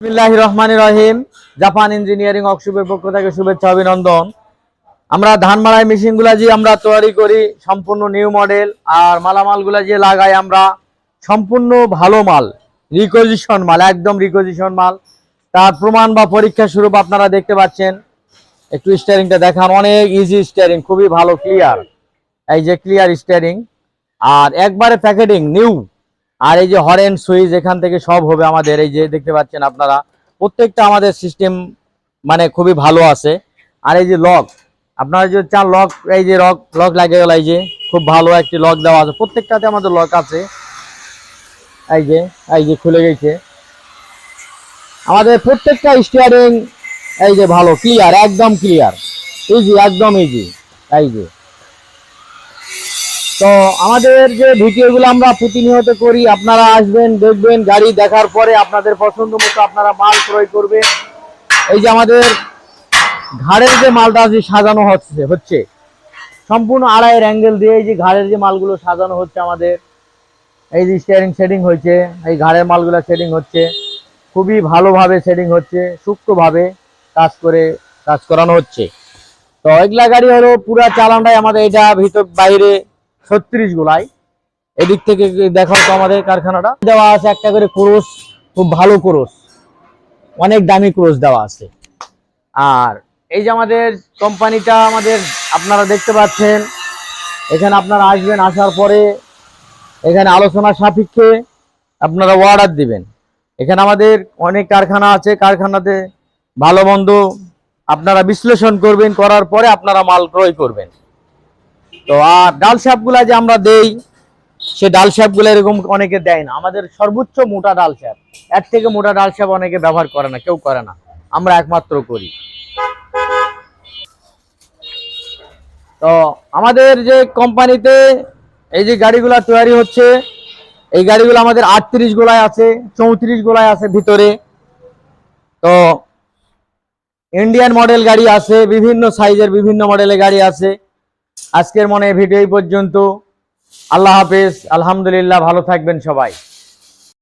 বিসমিল্লাহির রহমানির রহিম। Japan engineering ওয়ার্কশপের পক্ষ থেকে শুভেচ্ছা, অভিনন্দন। আমরা ধান মাড়াই মেশিনগুলা যে আমরা তৈরি করি, সম্পূর্ণ নিউ মডেল, আর মালামালগুলা যে লাগাই আমরা, সম্পূর্ণ ভালো মাল রিকোজিশন মাল, একদম রিকোজিশন মাল। তার প্রমাণ বা পরীক্ষা স্বরূপ আপনারা দেখতে পাচ্ছেন। একটু স্টিয়ারিংটা দেখান, অনেক ইজি স্টিয়ারিং খুবই ভালো ক্লিয়ার এই যে ক্লিয়ার স্টিয়ারিং আর একবারে প্যাকেটিং নিউ আর এই যে হরেন সুইচ এখান থেকে সব হবে আমাদের, এই যে দেখতে পাচ্ছেন আপনারা, প্রত্যেকটা আমাদের সিস্টেম মানে খুবই ভালো আছে। আর এই যে লক, আপনারা যে চান লক, এই যে লক লক লাগে গেল, এই যে খুব ভালো একটি লক দেওয়া আছে। প্রত্যেকটাতে আমাদের লক আছে। এই যে এই যে খুলে গেছে। আমাদের প্রত্যেকটা স্টিয়ারিং এই যে ভালো ক্লিয়ার একদম ক্লিয়ার ইজি একদম ইজি এই যে তো আমাদের যে ভিডিওগুলো আমরা প্রতিনিয়ত করি, আপনারা আসবেন, দেখবেন, গাড়ি দেখার পরে আপনাদের পছন্দ মতো আপনারা মাল ক্রয় করবেন। এই যে আমাদের ঘাড়ের যে মালটা আছে সাজানো হচ্ছে হচ্ছে। সম্পূর্ণ আড়াইয়ের অ্যাঙ্গেল দিয়ে এই যে ঘাড়ের যে মালগুলো সাজানো হচ্ছে আমাদের। এই যে স্টিয়ারিং সেটিং হয়েছে, এই ঘাড়ের মালগুলো সেটিং হচ্ছে। খুবই ভালোভাবে সেটিং হচ্ছে, সূক্ষ্মভাবে কাজ করে, কাজ করানো হচ্ছে। তো এগুলা গাড়ি হলো পুরা চালানটাই আমাদের এটা ভিতর বাইরে ছত্রিশ গোলাই। এদিক থেকে দেখাও তো আমাদের কারখানাটা। দেওয়া আছে একটা করে ক্রোশ খুব ভালো ক্রোশ অনেক দামি ক্রোশ দেওয়া আছে। আর এই যে আমাদের কোম্পানিটা আমাদের আপনারা দেখতে পাচ্ছেন, এখানে আপনারা আসবেন, আসার পরে এখানে আলোচনা সাপেক্ষে আপনারা অর্ডার দিবেন। এখানে আমাদের অনেক কারখানা আছে, কারখানাতে ভালো মন্দ আপনারা বিশ্লেষণ করবেন, করার পরে আপনারা মাল ক্রয় করবেন। তো আর ডালগুলা যে আমরা দেই, সে ডালগুলো এরকম অনেকে দেয় না। আমাদের সর্বোচ্চ মোটা ডাল শ্যাপ এর থেকে মোটা ডাল শ্যাপ অনেকে ব্যবহার করে না, কেউ করে না। আমরা একমাত্র করি। তো আমাদের যে কোম্পানিতে এই যে গাড়িগুলা তৈরি হচ্ছে, এই গাড়িগুলো আমাদের আটত্রিশ গোলায় আছে, চৌত্রিশ গোলায় আছে ভিতরে। তো ইন্ডিয়ান মডেল গাড়ি আছে, বিভিন্ন সাইজের বিভিন্ন মডেলের গাড়ি আছে। আজকের মনে ভিডিও পর্যন্ত। আল্লাহ হাফেজ আলহামদুলিল্লাহ ভালো থাকবেন সবাই।